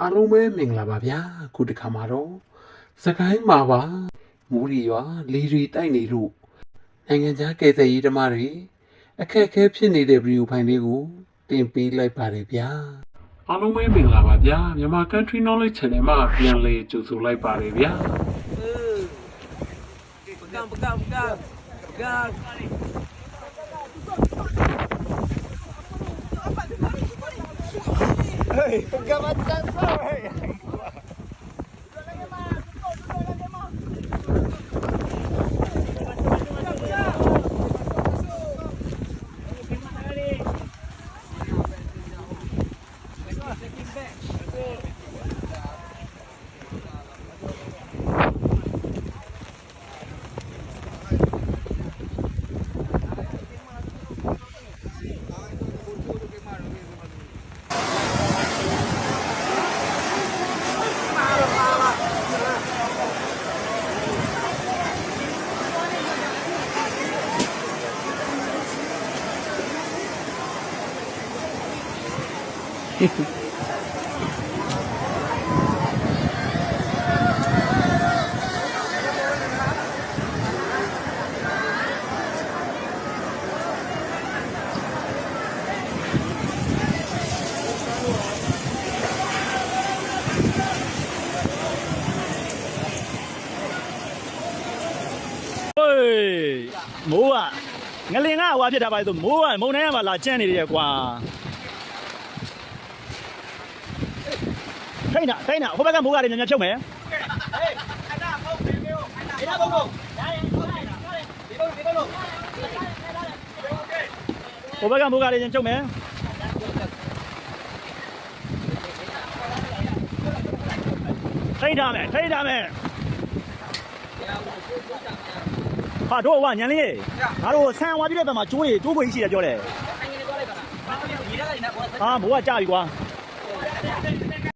အားလုံးပဲမင်္ဂလာပါဗျာခုတစ်ခါမှာတော့စကိုင်းမှာပါမိုးရီရွာလေရီတိုက်နေလို့နိုင်ငံခြားကယ်ဆယ်ရေးဓမ္မတွေအခက်အခဲဖြစ်နေတဲ့ဗီဒီယိုဖိုင်လေးကိုတင်ပေးလိုက်ပါတယ်ဗျာအားလုံးပဲမင်္ဂလာပါဗျာမြန်မာ Country Knowledge Channel မှာပြန်လည်ကြိုဆိုလိုက်ပါတယ်ဗျာ Pegang, pegang, pegang. Pegang. Hei, pegang macam Pagkamat sa sir! မိုးကငလင်ကဟွာဖြစ်တာပါလေဆိုမိုးကမုန်တိုင်းကမှလာကျန်းနေတယ်ကွာ။ ထိုင်တာထိုင်တာဟိုဘက်ကမိုးကလည်းညံ့ညံ့ဖြုတ်မယ်။ဟိုဘက်ကမိုးကလည်းညံ့ဖြုတ်မယ်။ထိတ်ထားမယ်ထိတ်ထားမယ်။ဟာတို့ကညံလင်းရေငါတို့ဆန်ဝါပြည့်တဲ့ဘက်မှာကျိုးတွေကျိုးခွေကြီးရှိတယ်ပြောတယ်ဟာမိုးကကြာပြီကွာ